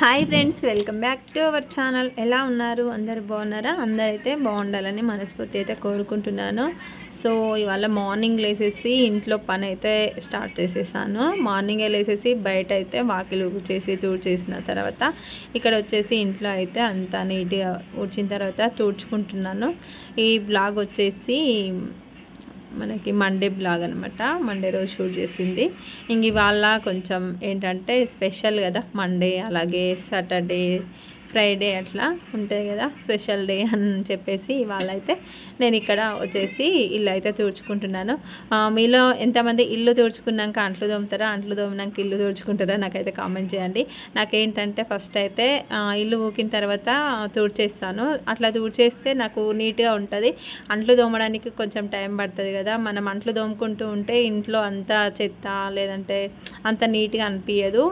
Hi friends welcome back to our channel. ఎలా ఉన్నారు? అందరు బాగున్నారా? అందరైతే బాగుండాలని మనస్ఫూర్తి అయితే కోరుకుంటున్నాను. సో ఇవాళ మార్నింగ్ లేసేసి ఇంట్లో పని అయితే స్టార్ట్ చేసేసాను. మార్నింగే లేసేసి బయట అయితే వాకిలు చేసి తూడ్చేసిన తర్వాత ఇక్కడ వచ్చేసి ఇంట్లో అయితే అంతా నీట్గా ఊడ్చిన తర్వాత తూడ్చుకుంటున్నాను. ఈ బ్లాగ్ వచ్చేసి మనకి మండే బ్లాగ్ అనమాట మండే రోజు షూట్ చేసింది. ఇంక ఇవాళ కొంచెం ఏంటంటే స్పెషల్ కదా. మండే అలాగే సాటర్డే ఫ్రైడే అట్లా ఉంటాయి కదా స్పెషల్ డే అని చెప్పేసి ఇవాళ అయితే నేను ఇక్కడ వచ్చేసి ఇల్లు అయితే తుడుచుకుంటున్నాను. మీలో ఎంతమంది ఇల్లు తుడుచుకున్నాక అంట్లు తోముతారా అంట్లు తోమినాక ఇల్లు తుడుచుకుంటారా నాకైతే కామెంట్ చేయండి. నాకేంటంటే ఫస్ట్ అయితే ఇల్లు ఊకిన తర్వాత తుడిచేస్తాను. అట్లా తుడిచేస్తే నాకు నీట్గా ఉంటుంది. అంట్లు తోమడానికి కొంచెం టైం పడుతుంది కదా మనం అంట్లు తోముకుంటూ ఉంటే ఇంట్లో అంతా చెత్త లేదంటే అంత నీట్గా అనిపించదు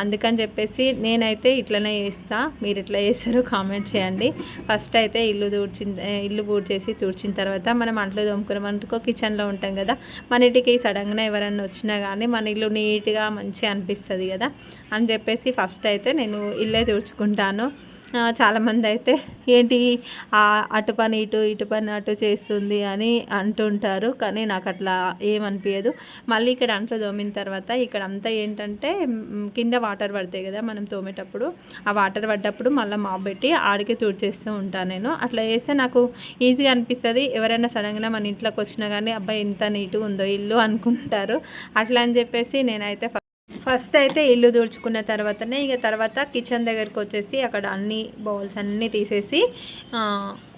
అందుకని చెప్పేసి నేనైతే ఇట్లనే చేస్తాను మీరు ఎట్లా చేస్తారో కామెంట్ చేయండి. ఫస్ట్ అయితే ఇల్లు తూడ్చిన ఇల్లు చేసి తుడిచిన తర్వాత మనం అంట్లు తోముకున్న అనుకో కిచెన్లో ఉంటాం కదా. మన ఇంటికి సడన్గా ఎవరన్నా వచ్చినా కానీ మన ఇల్లు నీట్గా మంచిగా అనిపిస్తుంది కదా. అని చెప్పేసి ఫస్ట్ అయితే నేను ఇల్లే తుడుచుకుంటాను. చాలామంది అయితే ఏంటి అటు పని ఇటు ఇటు పని అటు చేస్తుంది అని అంటుంటారు. కానీ నాకు అట్లా ఏమనిపించదు మళ్ళీ ఇక్కడ అంట్లో తోమిన తర్వాత ఇక్కడ అంతా ఏంటంటే కింద వాటర్ పడతాయి కదా మనం తోమేటప్పుడు. ఆ వాటర్ పడ్డప్పుడు మళ్ళీ మాప్ పెట్టి ఆడికి తుడిచేస్తూ ఉంటాను నేను. అట్లా చేస్తే నాకు ఈజీగా అనిపిస్తుంది. ఎవరైనా సడన్గా మన ఇంట్లోకి వచ్చినా కానీ అబ్బాయి ఇంత నీట్గా ఉందో ఇల్లు అనుకుంటారు. అట్లా అని చెప్పేసి నేనైతే ఫస్ట్ అయితే ఇల్లు దూడ్చుకున్న తర్వాతనే ఇక తర్వాత కిచెన్ దగ్గరికి వచ్చేసి అక్కడ అన్ని బౌల్స్ అన్నీ తీసేసి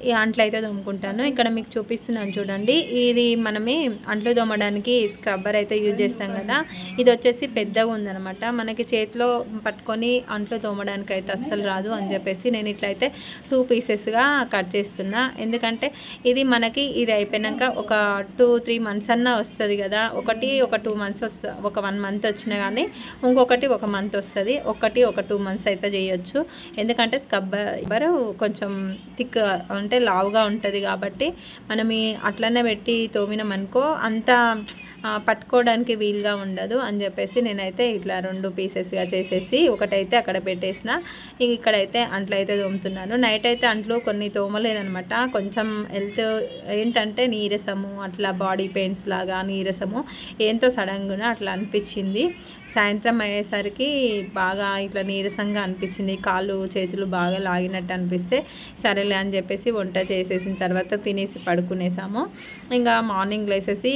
ఈ అంట్లు అయితే తోముకుంటాను ఇక్కడ మీకు చూపిస్తున్నాను చూడండి. ఇది మనమే అంట్లు తోమడానికి స్క్రబ్బర్ అయితే యూజ్ చేస్తాం కదా. ఇది వచ్చేసి పెద్దగా ఉందనమాట మనకి చేతిలో పట్టుకొని అంట్లు తోమడానికి అయితే అస్సలు రాదు అని చెప్పేసి నేను ఇట్లయితే టూ పీసెస్గా కట్ చేస్తున్నా. ఎందుకంటే ఇది మనకి ఇది అయిపోయినాక ఒక టూ త్రీ మంత్స్ అన్నా వస్తుంది కదా. ఒకటి ఒక టూ మంత్స్ వస్తా ఒక వన్ మంత్ వచ్చినా కానీ ఇంకొకటి ఒక మంత్ వస్తుంది. ఒకటి ఒక టూ మంత్స్ అయితే చేయొచ్చు. ఎందుకంటే స్కబ్బర్ కొంచెం థిక్ అంటే లావుగా ఉంటుంది కాబట్టి మనం అట్లనే పెట్టి తోమినామనుకో అంత పట్టుకోవడానికి వీలుగా ఉండదు అని చెప్పేసి నేనైతే ఇట్లా రెండు పీసెస్గా చేసేసి ఒకటైతే అక్కడ పెట్టేసిన. ఇక్కడైతే అంట్లు అయితే తోముతున్నాను. నైట్ అయితే అంట్లు కొన్ని తోమలేదనమాట కొంచెం హెల్త్ ఏంటంటే నీరసము అట్లా బాడీ పెయిన్స్ లాగా నీరసము ఏంతో సడన్గా అట్లా అనిపించింది. సాయంత్రం అయ్యేసరికి బాగా ఇట్లా నీరసంగా అనిపించింది. కాళ్ళు చేతులు బాగా లాగినట్టు అనిపిస్తే సరేలే అని చెప్పేసి వంట చేసేసిన తర్వాత తినేసి పడుకునేసాము. ఇంకా మార్నింగ్ లేసేసి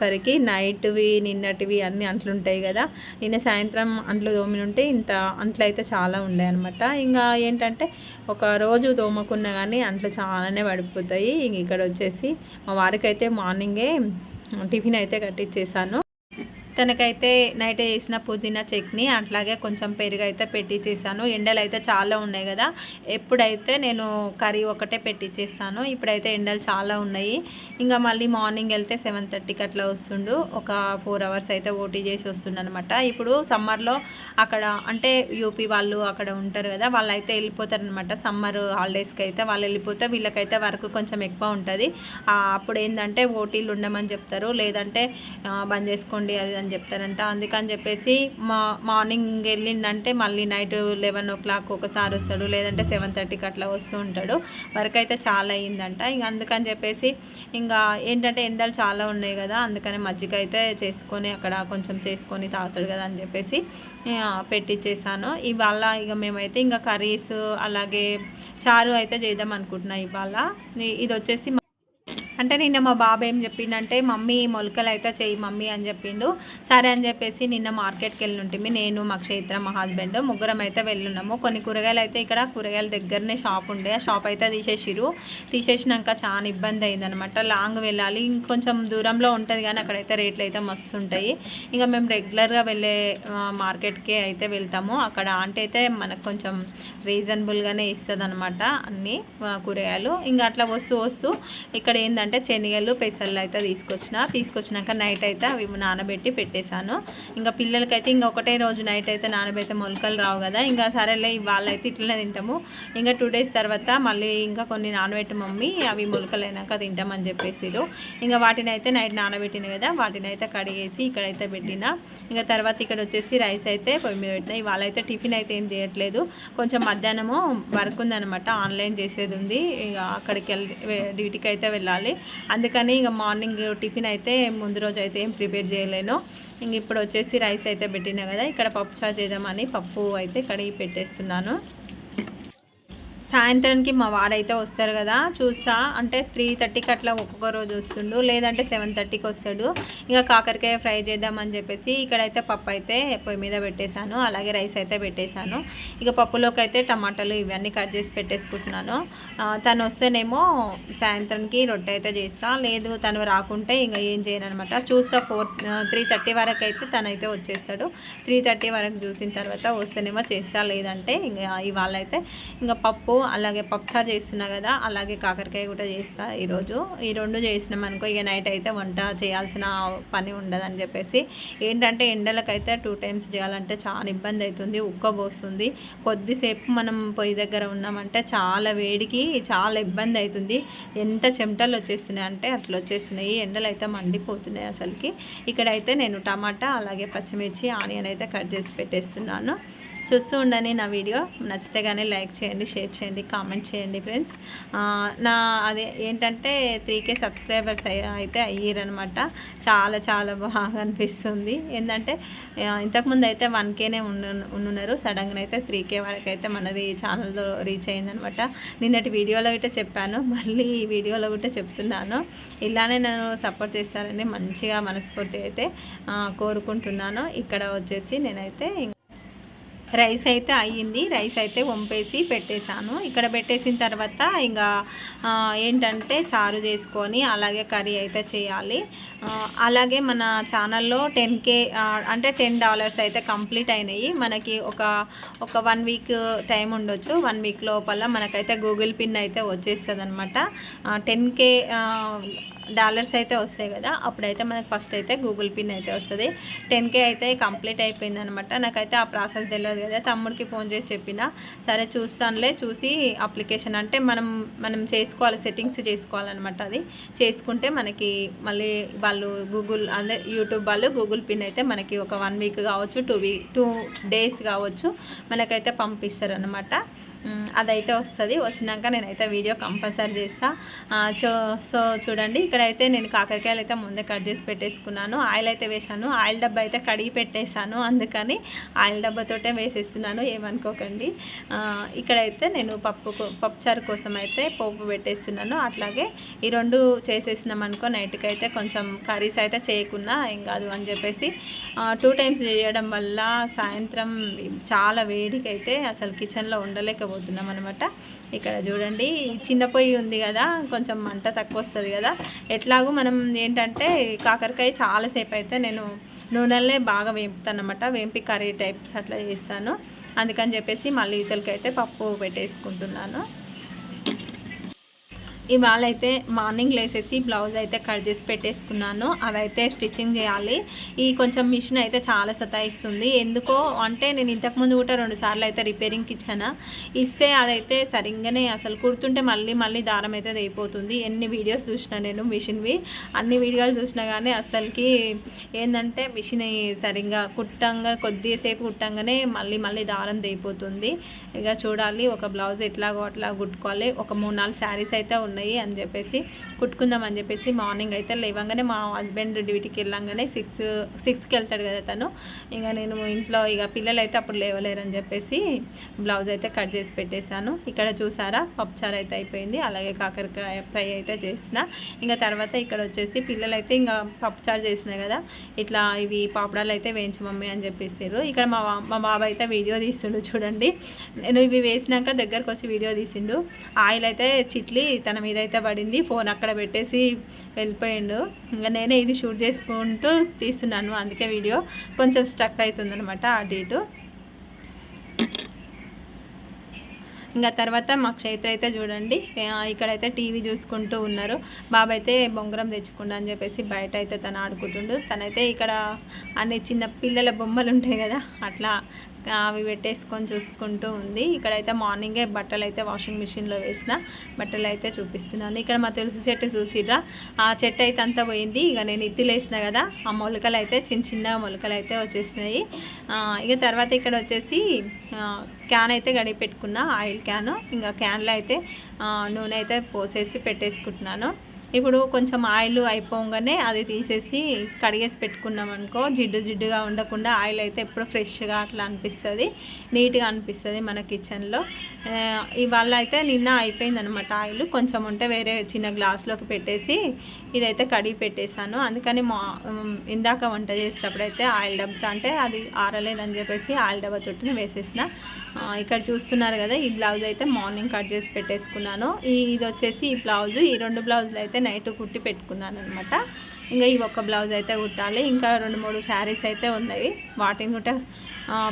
సరి మనకి నైట్వి నిన్నటివి అన్నీ అంట్లు ఉంటాయి కదా. నిన్న సాయంత్రం అంట్లు తోమినుంటే ఇంత అంట్లు అయితే చాలా ఉండే అనమాట ఇంకా ఏంటంటే ఒక రోజు తోమకున్నా కానీ అంట్లు చాలానే పడిపోతాయి. ఇంక ఇక్కడ వచ్చేసి మా వారికి అయితే మార్నింగే టిఫిన్ అయితే కట్టించేసాను తనకైతే నైట్ వేసిన పుదీనా చట్నీ అట్లాగే కొంచెం పెరుగు అయితే పెట్టించేసాను ఎండలు అయితే చాలా ఉన్నాయి కదా. ఎప్పుడైతే నేను కర్రీ ఒకటే పెట్టించేస్తాను ఇప్పుడైతే ఎండలు చాలా ఉన్నాయి. ఇంకా మళ్ళీ మార్నింగ్ వెళ్తే సెవెన్ థర్టీకి అట్లా వస్తుండు. ఒక ఫోర్ అవర్స్ అయితే ఓటీ చేసి వస్తుండనమాట. ఇప్పుడు సమ్మర్లో అక్కడ అంటే యూపీ వాళ్ళు అక్కడ ఉంటారు కదా వాళ్ళు అయితే వెళ్ళిపోతారనమాట సమ్మర్ హాలిడేస్కి అయితే వాళ్ళు వెళ్ళిపోతే వీళ్ళకైతే వర్క్ కొంచెం ఎక్కువ ఉంటుంది. అప్పుడు ఏంటంటే ఓటీలు ఉండమని చెప్తారు. లేదంటే బంద్ చేసుకోండి అది అని చెప్తారంట. అందుకని చెప్పేసి మా మార్నింగ్ వెళ్ళిందంటే మళ్ళీ నైట్ లెవెన్ ఓ క్లాక్ ఒకసారి వస్తాడు. లేదంటే సెవెన్ థర్టీకి అట్లా వస్తూ ఉంటాడు. వర్క్ అయితే చాలా అయ్యిందంట ఇంక అందుకని చెప్పేసి ఇంకా ఏంటంటే ఎండలు చాలా ఉన్నాయి కదా అందుకని మజ్జిగ అయితే చేసుకొని అక్కడ కొంచెం చేసుకొని తాగుతాడు కదా అని చెప్పేసి పెట్టించేసాను ఇవాళ ఇక మేమైతే ఇంకా కర్రీస్ అలాగే చారు అయితే చేద్దాం అనుకుంటున్నాం ఇవాళ. ఇది వచ్చేసి అంటే నిన్న మా బాబు ఏం చెప్పిండంటే మమ్మీ మొలకలు అయితే చెయ్యి మమ్మీ అని చెప్పిండు. సరే అని చెప్పేసి నిన్న మార్కెట్కి వెళ్ళి నేను మా క్షేత్ర మా హస్బెండ్ ముగ్గురం అయితే వెళ్ళున్నాము. కొన్ని కూరగాయలు అయితే ఇక్కడ కూరగాయల దగ్గరనే షాప్ ఉండే. ఆ షాప్ అయితే తీసేసిరు తీసేసినాక చాలా ఇబ్బంది అయిందనమాట లాంగ్ వెళ్ళాలి. ఇంకొంచెం దూరంలో ఉంటుంది కానీ అక్కడైతే రేట్లు అయితే మస్తు ఉంటాయి. ఇంకా మేము రెగ్యులర్గా వెళ్ళే మార్కెట్కే అయితే వెళ్తాము. అక్కడ ఆంటీ అయితే మనకు కొంచెం రీజనబుల్గానే ఇస్తుంది అనమాట అన్నీ కూరగాయలు. ఇంకా అట్లా వస్తూ వస్తూ ఇక్కడ ఏంటంటే అంటే శనగలు పెసళ్ళు అయితే తీసుకొచ్చిన తీసుకొచ్చినాక నైట్ అయితే అవి నానబెట్టి పెట్టేశాను. ఇంకా పిల్లలకైతే ఇంకా ఒకటే రోజు నైట్ అయితే నానబెడితే మొలకలు రావు కదా. ఇంకా సరేలే ఇవాళ అయితే ఇట్లనే తింటాము. ఇంకా టూ డేస్ తర్వాత మళ్ళీ ఇంకా కొన్ని నానబెట్టి మమ్మీ అవి మొలకలు అయినాక తింటామని చెప్పేసిరు ఇంకా వాటిని అయితే నైట్ నానబెట్టిన కదా వాటిని అయితే కడిగేసి ఇక్కడైతే పెట్టిన. ఇంకా తర్వాత ఇక్కడ వచ్చేసి రైస్ అయితే పొయ్యి మీద పెట్టిన ఇవాళ అయితే టిఫిన్ అయితే ఏం చేయట్లేదు. కొంచెం మధ్యాహ్నము వర్క్ ఉందనమాట ఆన్లైన్ చేసేది ఉంది. ఇక అక్కడికి వెళ్ళి డ్యూటీకి అయితే వెళ్ళాలి. అందుకని ఇక మార్నింగ్ టిఫిన్ అయితే ముందు రోజు అయితే ఏం ప్రిపేర్ చేయలేను. ఇంక ఇప్పుడు వచ్చేసి రైస్ అయితే పెట్టినా కదా ఇక్కడ పప్పు చారు చేద్దామని పప్పు అయితే కడిగి పెట్టేస్తున్నాను. సాయంత్రానికి మా వారైతే వస్తారు కదా చూస్తా. అంటే త్రీ థర్టీకి అట్లా ఒక్కొక్క రోజు వస్తుండు లేదంటే సెవెన్ థర్టీకి వస్తాడు. ఇంకా కాకరకాయ ఫ్రై చేద్దామని చెప్పేసి ఇక్కడైతే పప్పు అయితే పొయ్యి మీద పెట్టేశాను అలాగే రైస్ అయితే పెట్టేశాను. ఇక పప్పులోకి అయితే టమాటాలు ఇవన్నీ కట్ చేసి పెట్టేసుకుంటున్నాను. తను వస్తేనేమో సాయంత్రానికి రొట్టె అయితే చేస్తా. లేదు తను రాకుంటే ఇంకా ఏం చేయను అనమాట చూస్తా ఫోర్ త్రీ థర్టీ వరకు అయితే తనైతే వచ్చేస్తాడు. త్రీ థర్టీ వరకు చూసిన తర్వాత వస్తేనేమో చేస్తా లేదంటే ఇంకా ఇవాళ అయితే ఇంకా పప్పు అలాగే పప్పుచారు చేస్తున్నా కదా అలాగే కాకరకాయ కూడా చేస్తా ఈరోజు. ఈ రెండు చేసినాం అనుకో ఇక నైట్ అయితే వంట చేయాల్సిన పని ఉండదని చెప్పేసి. ఏంటంటే ఎండలకైతే టూ టైమ్స్ చేయాలంటే చాలా ఇబ్బంది అవుతుంది ఉక్కబోస్తుంది కొద్దిసేపు మనం పొయ్యి దగ్గర ఉన్నామంటే చాలా వేడికి చాలా ఇబ్బంది అవుతుంది ఎంత చెమటలు వచ్చేస్తున్నాయి అంటే అట్లా వచ్చేస్తున్నాయి. ఎండలు అయితే మండిపోతున్నాయి అసలుకి. ఇక్కడైతే నేను టమాటా అలాగే పచ్చిమిర్చి ఆనియన్ అయితే కట్ చేసి పెట్టేస్తున్నాను. చూస్తూ ఉండండి నా వీడియో. నచ్చితే కానీ లైక్ చేయండి షేర్ చేయండి కామెంట్ చేయండి ఫ్రెండ్స్. నా అదే ఏంటంటే త్రీ కే సబ్స్క్రైబర్స్ అయితే అయ్యారనమాట చాలా చాలా బాగా అనిపిస్తుంది. ఏంటంటే ఇంతకుముందు అయితే వన్ కేనే ఉన్నారు సడన్గా అయితే త్రీ కే వరకు అయితే మనది ఛానల్లో రీచ్ అయిందనమాట నిన్నటి వీడియోలో అయితే చెప్పాను. మళ్ళీ ఈ వీడియోలో కూడా చెప్తున్నాను. ఇలానే నన్ను సపోర్ట్ చేస్తారని మంచిగా మనస్ఫూర్తి అయితే కోరుకుంటున్నాను. ఇక్కడ వచ్చేసి నేనైతే రైస్ అయితే అయ్యింది. రైస్ అయితే వంపేసి పెట్టేశాను. ఇక్కడ పెట్టేసిన తర్వాత ఇంకా ఏంటంటే చారు చేసుకొని అలాగే కర్రీ అయితే చేయాలి. అలాగే మన ఛానల్లో టెన్ కే అంటే టెన్ డాలర్స్ అయితే కంప్లీట్ అయినాయి. మనకి ఒక ఒక వన్ వీక్ టైం ఉండొచ్చు. వన్ వీక్ లోపల మనకైతే గూగుల్ పిన్ అయితే వచ్చేస్తుంది అనమాట టెన్ కే డాలర్స్ అయితే వస్తాయి కదా అప్పుడైతే మనకు ఫస్ట్ అయితే గూగుల్ పిన్ అయితే వస్తుంది. టెన్ కే అయితే కంప్లీట్ అయిపోయింది అనమాట నాకైతే ఆ ప్రాసెస్ తెలియదు కదా తమ్ముడికి ఫోన్ చేసి చెప్పిన. సరే చూస్తానులే చూసి అప్లికేషన్ అంటే మనం మనం చేసుకోవాలి సెట్టింగ్స్ చేసుకోవాలన్నమాట అది. చేసుకుంటే మనకి మళ్ళీ వాళ్ళు గూగుల్ అంటే యూట్యూబ్ వాళ్ళు గూగుల్ పిన్ అయితే మనకి ఒక వన్ వీక్ కావచ్చు టూ వీక్ టూ డేస్ కావచ్చు మనకైతే పంపిస్తారు అనమాట అదైతే వస్తుంది. వచ్చినాక నేనైతే వీడియో కంపల్సరీ చేస్తా. సో చూడండి ఇక్కడైతే నేను కాకరకాయలు అయితే ముందే కట్ చేసి పెట్టేసుకున్నాను. ఆయిల్ అయితే వేసాను ఆయిల్ డబ్బా అయితే కడిగి పెట్టేశాను. అందుకని ఆయిల్ డబ్బాతోటే వేసేస్తున్నాను. ఏమనుకోకండి. ఇక్కడైతే నేను పప్పు పప్పుచారు కోసం అయితే పోపు పెట్టేస్తున్నాను. అట్లాగే ఈ రెండు చేసేసినాం అనుకో నైట్కి అయితే కొంచెం కర్రీస్ అయితే చేయకుండా ఏం కాదు అని చెప్పేసి టూ టైమ్స్ చేయడం వల్ల సాయంత్రం చాలా వేడికైతే అసలు కిచెన్లో ఉండలేకపోతే పోతున్నాం అనమాట ఇక్కడ చూడండి చిన్న పొయ్యి ఉంది కదా కొంచెం మంట తక్కువ వస్తుంది కదా. ఎట్లాగూ మనం ఏంటంటే కాకరకాయ చాలాసేపు అయితే నేను నూనెలనే బాగా వేపుతాను అనమాట వేంపి కర్రీ టైప్స్ అట్లా చేస్తాను. అందుకని చెప్పేసి మళ్ళీ ఇతలకైతే పప్పు పెట్టేసుకుంటున్నాను. ఇవాళ అయితే మార్నింగ్ లేసేసి బ్లౌజ్ అయితే కట్ చేసి పెట్టేసుకున్నాను. అవైతే స్టిచ్చింగ్ చేయాలి. ఈ కొంచెం మిషన్ అయితే చాలా సతాయిస్తుంది. ఎందుకో అంటే నేను ఇంతకుముందు కూడా రెండు సార్లు అయితే రిపేరింగ్కి ఇచ్చాను. ఇస్తే అదైతే సరిగ్గానే అసలు కుడుతుంటే మళ్ళీ మళ్ళీ దారం అయితే అయిపోతుంది ఎన్ని వీడియోస్ చూసినా నేను మిషన్వి. అన్ని వీడియోలు చూసినా కానీ అసలుకి ఏంటంటే మిషన్ సరిగ్గా కుట్టంగా కొద్దిసేపు కుట్టంగానే మళ్ళీ మళ్ళీ దారం దయిపోతుంది ఇక చూడాలి ఒక బ్లౌజ్ ఎట్లాగో అట్లా కుట్టుకోవాలి. ఒక మూడు నాలుగు శారీస్ అయితే ఉన్నాయి. అని చెప్పేసి కుట్టుకుందాం అని చెప్పేసి మార్నింగ్ అయితే లేవంగానే మా హస్బెండ్ డ్యూటీకి వెళ్ళంగానే సిక్స్ సిక్స్కి వెళ్తాడు కదా తను. ఇంకా నేను ఇంట్లో ఇక పిల్లలు అయితే అప్పుడు లేవలేరని చెప్పేసి బ్లౌజ్ అయితే కట్ చేసి పెట్టేశాను. ఇక్కడ చూసారా? పప్పుచారు అయితే అయిపోయింది. అలాగే కాకరకాయ ఫ్రై అయితే చేసిన. ఇంకా తర్వాత ఇక్కడ వచ్చేసి పిల్లలు అయితే ఇంకా పప్పుచారు చేసినాయి కదా ఇట్లా ఇవి పాపడాలు అయితే వేయించు మమ్మీ అని చెప్పేసారు ఇక్కడ మా మా బాబాయ్ అయితే వీడియో తీస్తుండు చూడండి. నేను ఇవి వేసినాక దగ్గరకు వచ్చి వీడియో తీసిండు. ఆయిల్ అయితే చిట్లి తన మీద అయితే పడింది. ఫోన్ అక్కడ పెట్టేసి వెళ్ళిపోయిండు. ఇంకా నేనే ఇది షూట్ చేసుకుంటూ తీస్తున్నాను. అందుకే వీడియో కొంచెం స్ట్రక్ అవుతుంది అనమాట అటు ఇటు ఇంకా తర్వాత మా క్షేత్ర అయితే చూడండి. ఇక్కడైతే టీవీ చూసుకుంటూ ఉన్నారు. బాబు అయితే బొంగరం తెచ్చుకుండా అని చెప్పేసి బయట అయితే తను ఆడుకుంటుండు. తనైతే ఇక్కడ అన్ని చిన్న పిల్లల బొమ్మలు ఉంటాయి కదా అట్లా అవి పెట్టేసుకొని చూసుకుంటూ ఉంది. ఇక్కడైతే మార్నింగే బట్టలు అయితే వాషింగ్ మిషన్లో వేసిన బట్టలు అయితే చూపిస్తున్నాను. ఇక్కడ మా తులసి చెట్టు చూసిర్రా? ఆ చెట్టు అయితే అంతా పోయింది. ఇక నేను ఇత్తులు వేసిన కదా ఆ మొలకలు అయితే చిన్న చిన్న మొలకలు అయితే వచ్చేసినాయి ఇక తర్వాత ఇక్కడ వచ్చేసి క్యాన్ అయితే గడిగి పెట్టుకున్నా ఆయిల్ క్యాను. ఇంకా క్యాన్లో అయితే నూనె అయితే పోసేసి పెట్టేసుకుంటున్నాను. ఇప్పుడు కొంచెం ఆయిల్ అయిపోగానే అది తీసేసి కడిగేసి పెట్టుకున్నాం అనుకో జిడ్డు జిడ్డుగా ఉండకుండా ఆయిల్ అయితే ఎప్పుడు ఫ్రెష్గా అట్లా అనిపిస్తుంది నీట్గా అనిపిస్తుంది మన కిచెన్లో. ఇవాళ అయితే నిన్న అయిపోయింది అనమాట ఆయిల్. కొంచెం ఉంటే వేరే చిన్న గ్లాస్లోకి పెట్టేసి ఇదైతే కడిగి పెట్టేశాను. అందుకని మా ఇందాక వంట చేసేటప్పుడు అయితే ఆయిల్ డబ్బా అంటే అది ఆరలేదని చెప్పేసి ఆయిల్ డబ్బా తొట్టిని వేసేసిన. ఇక్కడ చూస్తున్నారు కదా ఈ బ్లౌజ్ అయితే మార్నింగ్ కట్ చేసి పెట్టేసుకున్నాను. ఈ ఇది వచ్చేసి ఈ బ్లౌజ్ ఈ రెండు బ్లౌజులు అయితే నైట్ కుట్టి పెట్టుకున్నాను అనమాట ఇంకా ఈ ఒక్క బ్లౌజ్ అయితే కుట్టాలి. ఇంకా రెండు మూడు శారీస్ అయితే ఉన్నాయి. వాటిని కూడా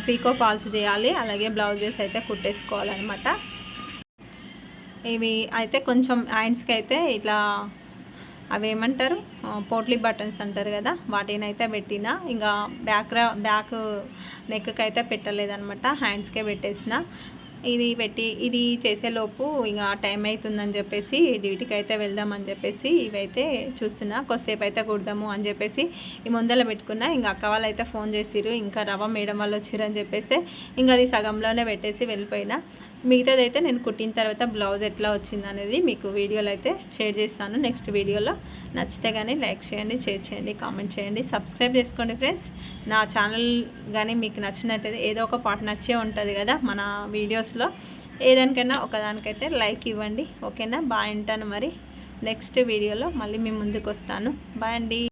పీకో ఫాల్స్ చేయాలి. అలాగే బ్లౌజెస్ అయితే కుట్టేసుకోవాలన్నమాట. ఇవి అయితే కొంచెం హ్యాండ్స్కి అయితే ఇట్లా అవి ఏమంటారు పోట్లీ బటన్స్ అంటారు కదా వాటినైతే పెట్టిన ఇంకా బ్యాక్ రా బ్యాక్ నెక్కి అయితే పెట్టలేదనమాట హ్యాండ్స్కే పెట్టేసిన. ఇది పెట్టి ఇది చేసేలోపు ఇంకా టైం అవుతుందని చెప్పేసి డ్యూటీకి అయితే వెళ్దామని చెప్పేసి ఇవైతే చూస్తున్నా. కొద్దిసేపు అయితే కుడదాము అని చెప్పేసి ఈ ముందర పెట్టుకున్నా. ఇంకా అక్క వాళ్ళు అయితే ఫోన్ చేసిరు ఇంకా రవ్వ మేడం వాళ్ళు వచ్చిర్రు అని చెప్పేసి ఇంకా అది సగంలోనే పెట్టేసి వెళ్ళిపోయినా. మిగతాది అయితే నేను కుట్టిన తర్వాత బ్లౌజ్ ఎట్లా వచ్చింది అనేది మీకు వీడియోలో అయితే షేర్ చేస్తాను. నెక్స్ట్ వీడియోలో నచ్చితే కానీ లైక్ చేయండి షేర్ చేయండి కామెంట్ చేయండి సబ్స్క్రైబ్ చేసుకోండి ఫ్రెండ్స్. నా ఛానల్ కానీ మీకు నచ్చినట్టయితే ఏదో ఒక పాట నచ్చే ఉంటుంది కదా మన వీడియోస్లో. ఏదానికైనా ఒకదానికైతే లైక్ ఇవ్వండి. ఓకేనా? బాయ్ ఉంటాను మరి. నెక్స్ట్ వీడియోలో మళ్ళీ మీ ముందుకు వస్తాను బాయ్ అండి.